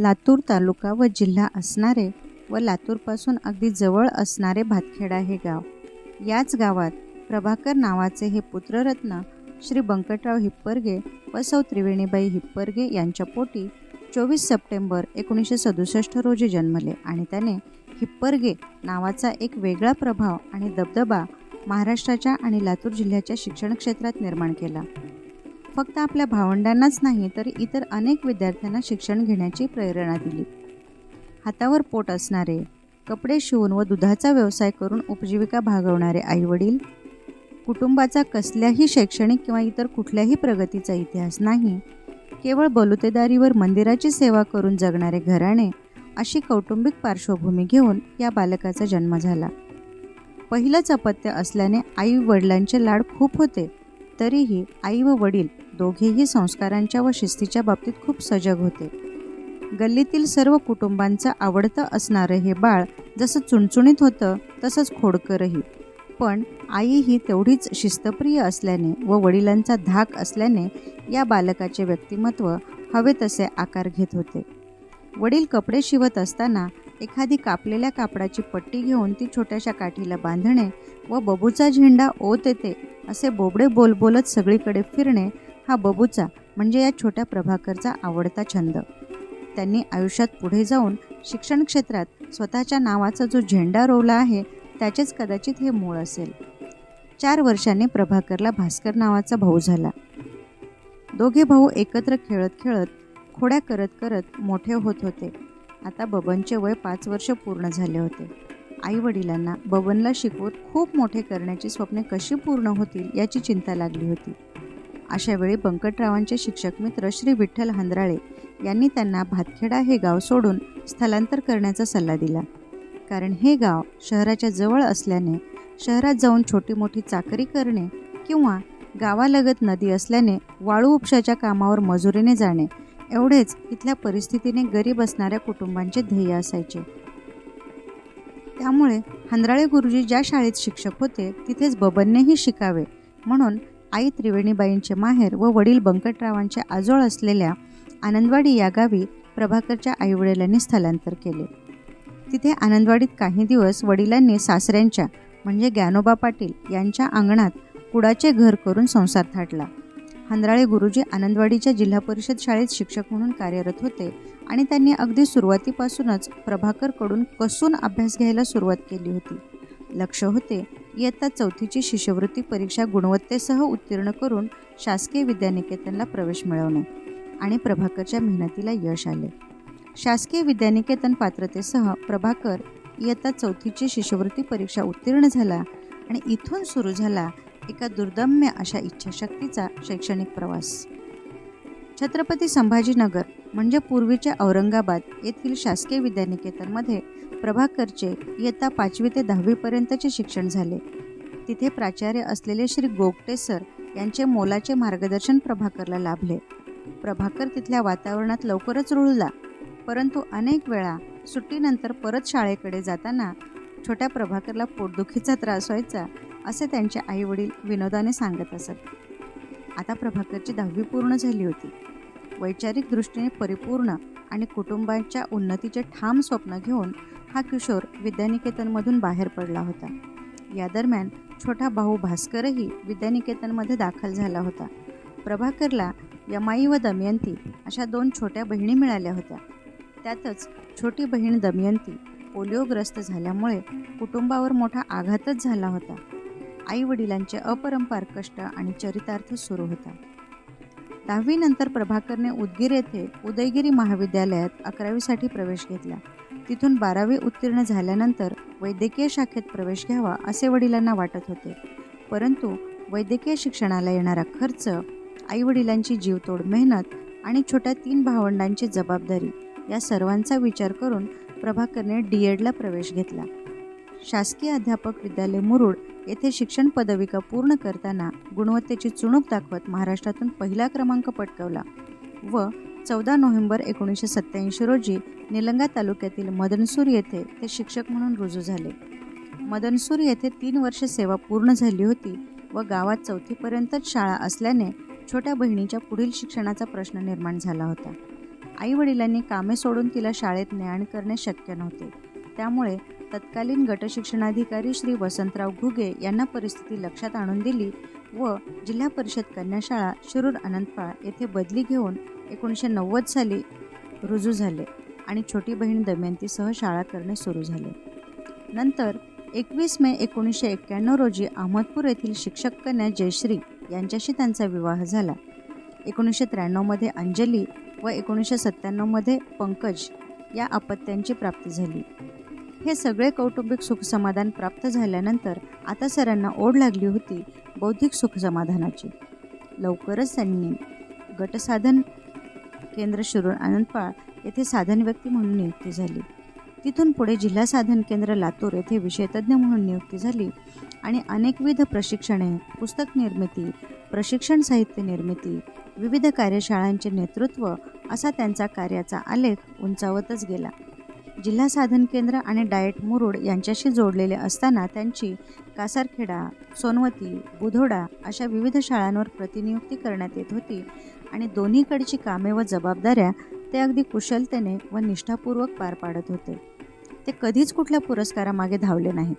लातूर तालुका व जिल्हा असणारे व लातूरपासून अगदी जवळ असणारे भातखेडा हे गाव. याच गावात प्रभाकर नावाचे हे पुत्ररत्न श्री बंकटराव हिप्परगे व सौ त्रिवेणीबाई हिप्परगे यांच्या पोटी चोवीस सप्टेंबर एकोणीसशे सदुसष्ट रोजी जन्मले आणि त्याने हिप्परगे नावाचा एक वेगळा प्रभाव आणि दबदबा महाराष्ट्राच्या आणि लातूर जिल्ह्याच्या शिक्षण क्षेत्रात निर्माण केला. फक्त आपल्या भावंडांनाच नाही तर इतर अनेक विद्यार्थ्यांना शिक्षण घेण्याची प्रेरणा दिली. हातावर पोट असणारे कपडे शिवून व दुधाचा व्यवसाय करून उपजीविका भागवणारे आईवडील कुटुंबाचा कसल्याही शैक्षणिक किंवा इतर कुठल्याही प्रगतीचा इतिहास नाही केवळ बलुतेदारीवर मंदिराची सेवा करून जगणारे घराणे अशी कौटुंबिक पार्श्वभूमी घेऊन या बालकाचा जन्म झाला. पहिलंच अपत्य असल्याने आई वडिलांचे लाड खूप होते. तरीही आई व वडील दोघेही संस्कारांच्या व शिस्तीच्या बाबतीत खूप सजग होते. गल्लीतील सर्व कुटुंबांचं आवडतं असणारं हे बाळ जसं चुणचुणीत होतं तसंच खोडकरही. पण आई ही तेवढीच शिस्तप्रिय असल्याने व वडिलांचा धाक असल्याने या बालकाचे व्यक्तिमत्व हवे तसे आकार घेत होते. वडील कपडे शिवत असताना एखादी कापलेल्या कापडाची पट्टी घेऊन ती छोट्याशा काठीला बांधणे व बबूचा झेंडा ओत येते असे बोबडे बोल बोलत सगळीकडे फिरणे हा बबूचा म्हणजे या छोट्या प्रभाकरचा आवडता छंद. त्यांनी आयुष्यात पुढे जाऊन शिक्षण क्षेत्रात स्वतःच्या नावाचा जो झेंडा रोवला आहे त्याचेच कदाचित हे मूळ असेल. चार वर्षांनी प्रभाकरला भास्कर नावाचा भाऊ झाला. दोघे भाऊ एकत्र खेळत खेळत खोड्या करत करत मोठे होत होते. आता बबनचे वय पाच वर्ष पूर्ण झाले होते. आई वडिलांना बबनला शिकवत खूप मोठे करण्याची स्वप्ने कशी पूर्ण होतील याची चिंता लागली होती. अशा वेळी बंकटरावांचे शिक्षक मित्र श्री विठ्ठल हंद्राळे यांनी त्यांना भातखेडा हे गाव सोडून स्थलांतर करण्याचा सल्ला दिला. कारण हे गाव शहराच्या जवळ असल्याने शहरात जाऊन छोटी मोठी चाकरी करणे किंवा गावालगत नदी असल्याने वाळू उपशाच्या कामावर मजुरीने जाणे एवढेच इथल्या परिस्थितीने गरीब असणाऱ्या कुटुंबांचे ध्येय असायचे. त्यामुळे हंद्राळे गुरुजी ज्या शाळेत शिक्षक होते तिथेच बबननेही शिकावे. म्हणून आई त्रिवेणीबाईंचे माहेर व वडील बंकटरावांचे आजोळ असलेल्या आनंदवाडी या गावी प्रभाकरच्या आईवडिलांनी स्थलांतर केले. तिथे आनंदवाडीत काही दिवस वडिलांनी सासऱ्यांच्या म्हणजे ज्ञानोबा पाटील यांच्या अंगणात कुडाचे घर करून संसार थाटला. हंद्राळे गुरुजी आनंदवाडीच्या जिल्हा परिषद शाळेत शिक्षक म्हणून कार्यरत होते. आणि त्यांनी अगदी सुरुवातीपासूनच प्रभाकरकडून कसून अभ्यास घ्यायला सुरुवात केली होती. लक्ष होते इयत्ता चौथीची शिष्यवृत्ती परीक्षा गुणवत्तेसह उत्तीर्ण करून शासकीय विद्यानिकेतनला प्रवेश मिळवणे आणि प्रभाकरच्या मेहनतीला यश आले. शासकीय विद्यानिकेतन पात्रतेसह प्रभाकर इयत्ता चौथीची शिष्यवृत्ती परीक्षा उत्तीर्ण झाला आणि इथून सुरू झाला एका दुर्दम्य अशा इच्छाशक्तीचा शैक्षणिक प्रवास. छत्रपती संभाजीनगर म्हणजे पूर्वीच्या औरंगाबाद येथील शासकीय विद्यानिकेतनमध्ये प्रभाकरचे इयत्ता पाचवी ते दहावीपर्यंतचे शिक्षण झाले. तिथे प्राचार्य असलेले श्री गोगटे सर यांचे मोलाचे मार्गदर्शन प्रभाकरला लाभले. प्रभाकर तिथल्या वातावरणात लवकरच रुळला परंतु अनेक वेळा सुट्टीनंतर परत शाळेकडे जाताना छोट्या प्रभाकरला पोटदुखीचा त्रास व्हायचा असे त्यांचे आईवडील विनोदाने सांगत असत. आता प्रभाकरची दहावी पूर्ण झाली होती. वैचारिक दृष्टीने परिपूर्ण आणि कुटुंबाच्या उन्नतीचे ठाम स्वप्न घेऊन हा किशोर विद्यानिकेतनमधून बाहेर पडला होता. या दरम्यान छोटा भाऊ भास्करही विद्यानिकेतनमध्ये दाखल झाला होता. प्रभाकरला यमाई व दमयंती अशा दोन छोट्या बहिणी मिळाल्या होत्या. त्यातच छोटी बहीण दमयंती पोलिओग्रस्त झाल्यामुळे कुटुंबावर मोठा आघातच झाला होता. आई वडिलांचे अपरंपार कष्ट आणि चरितार्थ सुरू होता. दहावीनंतर प्रभाकरने उदगीर येथे उदयगिरी महाविद्यालयात अकरावीसाठी प्रवेश घेतला. तिथून बारावी उत्तीर्ण झाल्यानंतर वैद्यकीय शाखेत प्रवेश घ्यावा असे वडिलांना वाटत होते. परंतु वैद्यकीय शिक्षणाला येणारा खर्च आईवडिलांची जीवतोड मेहनत आणि छोट्या तीन भावंडांची जबाबदारी या सर्वांचा विचार करून प्रभाकरने डी एडला प्रवेश घेतला. शासकीय अध्यापक विद्यालय मुरुड येथे शिक्षण पदविका पूर्ण करताना गुणवत्तेची चुणूक दाखवत महाराष्ट्रातून पहिला क्रमांक पटकावला व चौदा नोव्हेंबर एकोणीसशे सत्त्याऐंशी रोजी निलंगा तालुक्यातील मदनसूर येथे ते शिक्षक म्हणून रुजू झाले. मदनसूर येथे तीन वर्ष सेवा पूर्ण झाली होती व गावात चौथीपर्यंतच शाळा असल्याने छोट्या बहिणीच्या पुढील शिक्षणाचा प्रश्न निर्माण झाला होता. आईवडिलांनी कामे सोडून तिला शाळेत न्याण करणे शक्य नव्हते. त्यामुळे तत्कालीन गटशिक्षणाधिकारी श्री वसंतराव घुगे यांना परिस्थिती लक्षात आणून दिली व जिल्हा परिषद कन्याशाळा शिरूर अनंतपाळ येथे बदली घेऊन एकोणीसशे नव्वद साली रुजू झाले आणि छोटी बहीण दमयंतीसह शाळा करणे सुरू झाले. नंतर एकवीस मे एकोणीसशे एक्क्याण्णव रोजी अहमदपूर येथील शिक्षक कन्या जयश्री यांच्याशी त्यांचा विवाह झाला. एकोणीसशे त्र्याण्णवमध्ये अंजली व एकोणीसशे सत्त्याण्णवमध्ये पंकज या अपत्यांची प्राप्ती झाली. हे सगळे कौटुंबिक सुखसमाधान प्राप्त झाल्यानंतर आता सरांना ओढ लागली होती बौद्धिक सुखसमाधानाची लवकरच त्यांनी गटसाधन केंद्र शिरूर आनंदपाळ येथे साधन व्यक्ती म्हणून नियुक्ती झाली. तिथून पुढे जिल्हा साधन केंद्र लातूर येथे विषयतज्ञ म्हणून नियुक्ती झाली आणि अनेकविध प्रशिक्षणे पुस्तक निर्मिती प्रशिक्षण साहित्य निर्मिती विविध कार्यशाळांचे नेतृत्व असा त्यांचा कार्याचा आलेख उंचावतच गेला. जिल्हा साधन केंद्र आणि डाएट मुरुड यांच्याशी जोडलेले असताना त्यांची कासारखेडा सोनवती बुधोडा अशा विविध शाळांवर प्रतिनियुक्ती करण्यात येत होती आणि दोन्हीकडची कामे व जबाबदाऱ्या ते अगदी कुशलतेने व निष्ठापूर्वक पार पाडत होते. ते कधीच कुठल्या पुरस्कारामागे धावले नाहीत.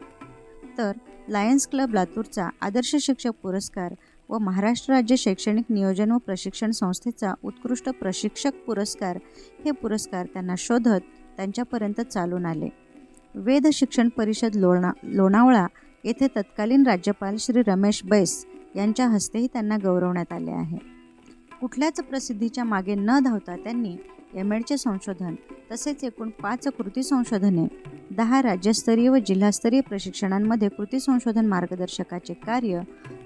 तर लायन्स क्लब लातूरचा आदर्श शिक्षक पुरस्कार व महाराष्ट्र राज्य शैक्षणिक नियोजन व प्रशिक्षण संस्थेचा उत्कृष्ट प्रशिक्षक पुरस्कार हे पुरस्कार त्यांना शोधत त्यांच्यापर्यंत चालून आले. वेद शिक्षण परिषद लोणा लोणावळा येथे तत्कालीन राज्यपाल श्री रमेश बैस यांच्या हस्तेही त्यांना गौरवण्यात आले आहे. कुठल्याच प्रसिद्धीच्या मागे न धावता त्यांनी एम एडचे संशोधन तसेच एकूण पाच कृती संशोधने दहा राज्यस्तरीय व जिल्हास्तरीय प्रशिक्षणांमध्ये कृती संशोधन मार्गदर्शकाचे कार्य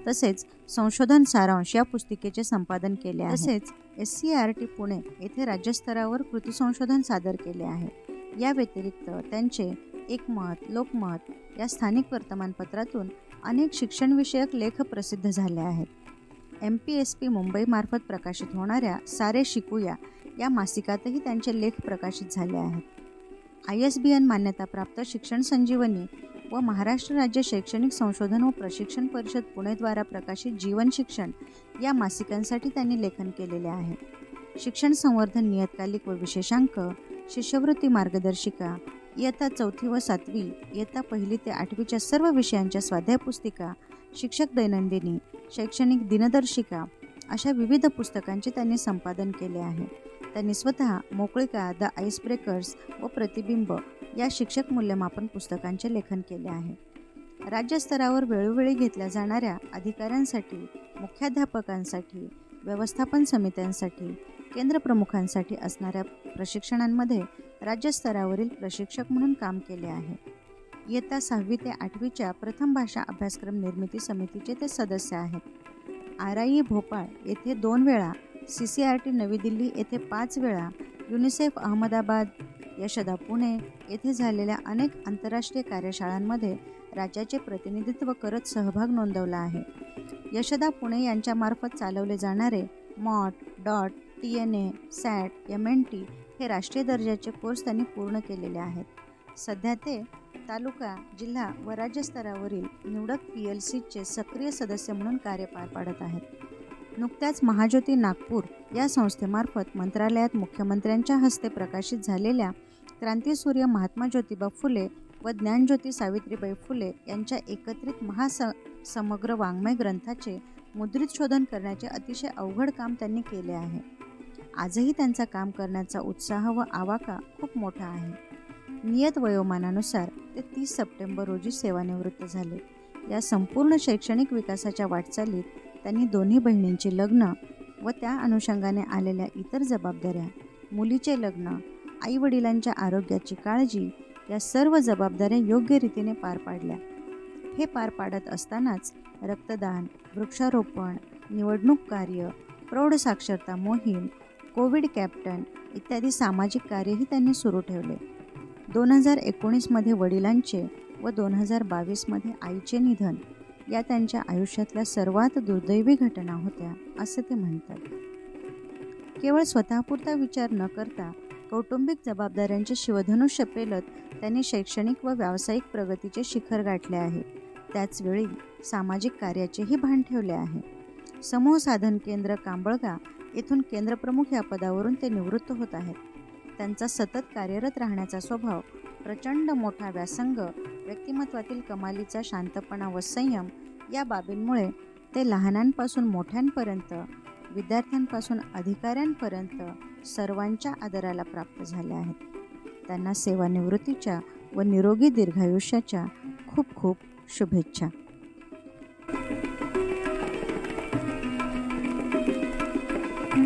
तसेच संशोधन सारांश या पुस्तिकेचे संपादन केले तसेच S C R T Pune येथे राज्यस्तरावर कृती संशोधन सादर केले आहे. या व्यतिरिक्त त्यांचे एकमत लोकमत या स्थानिक वर्तमानपत्रातून अनेक शिक्षणविषयक लेख प्रसिद्ध झाले आहेत. एम पी एस पी मुंबईमार्फत प्रकाशित होणाऱ्या सारे शिकूया या मासिकातही त्यांचे लेख प्रकाशित झाले आहेत. आय एस बी एन मान्यताप्राप्त शिक्षण संजीवनी व महाराष्ट्र राज्य शैक्षणिक संशोधन व प्रशिक्षण परिषद पुणेद्वारा प्रकाशित जीवन शिक्षण या मासिकांसाठी त्यांनी लेखन केलेले आहे. शिक्षण संवर्धन नियतकालिक व विशेषांक शिष्यवृत्ती मार्गदर्शिका इयत्ता चौथी व सातवी इयत्ता पहिली ते आठवीच्या सर्व विषयांच्या स्वाध्याय पुस्तिका शिक्षक दैनंदिनी शैक्षणिक दिनदर्शिका अशा विविध पुस्तकांचे त्यांनी संपादन केले आहे. त्यांनी स्वतः मोकळिका द आईस ब्रेकर्स व प्रतिबिंब या शिक्षक मूल्यमापन पुस्तकांचे लेखन केले आहे. राज्यस्तरावर वेळोवेळी घेतल्या जाणाऱ्या अधिकाऱ्यांसाठी मुख्याध्यापकांसाठी व्यवस्थापन समित्यांसाठी केंद्रप्रमुखांसाठी असणाऱ्या प्रशिक्षणांमध्ये राज्यस्तरावरील प्रशिक्षक म्हणून काम केले आहे. इयत्ता सहावी ते आठवीच्या प्रथम भाषा अभ्यासक्रम निर्मिती समितीचे ते सदस्य आहेत. आर आय ई भोपाळ येथे दोन वेळा सी सी आर टी नवी दिल्ली येथे पाच वेळा युनिसेफ अहमदाबाद यशदा पुणे येथे झालेल्या अनेक आंतरराष्ट्रीय कार्यशाळांमध्ये राज्याचे प्रतिनिधित्व करत सहभाग नोंदवला आहे. यशदा पुणे यांच्यामार्फत चालवले जाणारे मॉट dot T N A SAT M N T हे राष्ट्रीय दर्जाचे कोर्स त्यांनी पूर्ण केलेले आहेत. सध्या ते तालुका जिल्हा व राज्य स्तरावरील निवडक पी एल सीचे सक्रिय सदस्य म्हणून कार्य पार पाडत आहेत. नुकत्याच महाज्योती नागपूर या संस्थेमार्फत मंत्रालयात मुख्यमंत्र्यांच्या हस्ते प्रकाशित झालेल्या क्रांतीसूर्य महात्मा ज्योतिबा फुले व ज्ञानज्योती सावित्रीबाई फुले यांच्या एकत्रित महास समग्र वाङ्मय ग्रंथाचे मुद्रित शोधन करण्याचे अतिशय अवघड काम त्यांनी केले आहे. आजही त्यांचा काम करण्याचा उत्साह व आवाका खूप मोठा आहे. नियत वयोमानानुसार ते तीस सप्टेंबर रोजी सेवानिवृत्त झाले. या संपूर्ण शैक्षणिक विकासाच्या वाटचालीत त्यांनी दोन्ही बहिणींची लग्न व त्या अनुषंगाने आलेल्या इतर जबाबदाऱ्या मुलीचे लग्न आईवडिलांच्या आरोग्याची काळजी या सर्व जबाबदाऱ्या योग्य रीतीने पार पाडल्या. हे पार पाडत असतानाच रक्तदान वृक्षारोपण निवडणूक कार्य प्रौढ साक्षरता मोहीम कोविड कॅप्टन इत्यादी सामाजिक कार्यही त्यांनी सुरू ठेवले. दोन हजार एकोणीसमध्ये वडिलांचे व दोन हजार बावीसमध्ये आईचे निधन या त्यांच्या आयुष्यातल्या सर्वात दुर्दैवी घटना होत्या असे ते म्हणतात. केवळ स्वतःपुरता विचार न करता कौटुंबिक जबाबदाऱ्यांचे शिवधनुष्य पेलत त्यांनी शैक्षणिक व व्यावसायिक प्रगतीचे शिखर गाठले आहे. त्याचवेळी सामाजिक कार्याचेही भान ठेवले आहे. समूह साधन केंद्र कांबळगा येथून केंद्रप्रमुख या पदावरून ते निवृत्त होत आहेत. त्यांचा सतत कार्यरत राहण्याचा स्वभाव प्रचंड मोठा व्यासंग व्यक्तिमत्वातील कमालीचा शांतपणा व संयम या बाबींमुळे ते लहानांपासून मोठ्यांपर्यंत विद्यार्थ्यांपासून अधिकाऱ्यांपर्यंत सर्वांच्या आदराला प्राप्त झाले आहेत. त्यांना सेवानिवृत्तीच्या व निरोगी दीर्घायुष्याच्या खूप खूप शुभेच्छा.